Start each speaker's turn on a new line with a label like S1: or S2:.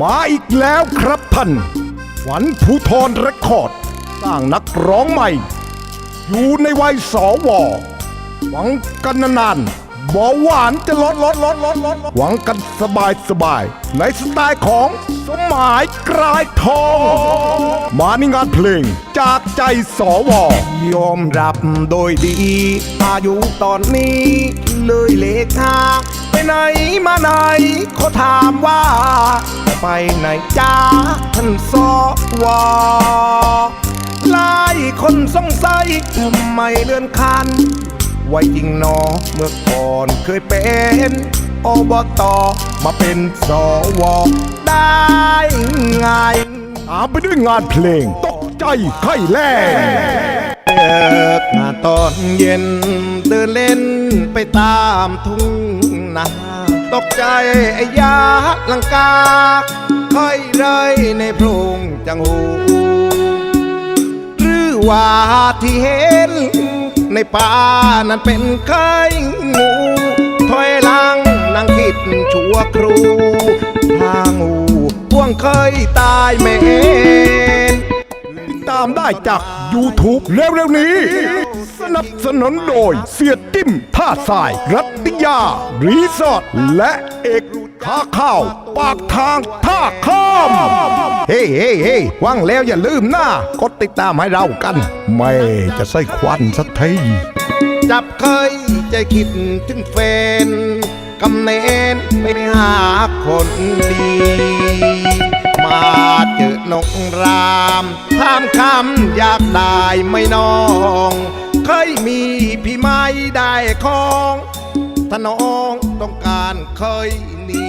S1: มาอีกแล้วครับท่านฝันภูทรเรคคอร์ด สร้างนักร้องใหม่ อยู่ในวัยสวหวังกันนานๆบอหวานจะลดลดลดลดลดหวังกันสบายสบาย ในสไตล์ของสมหมายกลายทอง มาในงานเพลงจากใจสว
S2: ยอมรับโดยดี อายุตอนนี้เลยเลขทาง ไปไหนมาไหนเขาถามว่าไปไหนจ้าท่านสวหลายคนสงสัยทำไมเลื่อนคันไว้จริงหนอเมื่อก่อนเคยเป็นอบตมาเป็นสวได้ไง
S1: ตามไปด้วยงานเพลง ตกใจไข่แล่
S2: เลิกงานตอนเย็นเดินเล่นไปตามทุ่ง นาตกใจไอ้ยาลังกา ค่อยไรในโพรงจังหู หรือว่าที่เห็น ในป่านั้นเป็นไข้งูถอยลังนังคิดชั่วครูทางงูพ่วงเคยตายไม่เห็น
S1: ติดามได้จาก YouTube เร็วๆนี้ สนับสนุนโดยเสียจิ้มท่าทราย รัติยา รีสอร์ทและเอกค้าข้าว ปากทางท่าข้าม
S2: เฮ้เฮ้เฮ้ว่างแล้วอย่าลืมนะกดติดตามให้เรากัน
S1: ไม่จะใส่ควันสักที
S2: จับเคยใจคิดถึงแฟน กำเนินไม่หาคนดี มาเจอนกรามถามคำอยากได้ไม่น้อง เคยมีพี่ไม้ได้ของถ้าน้องต้องการเคยหนี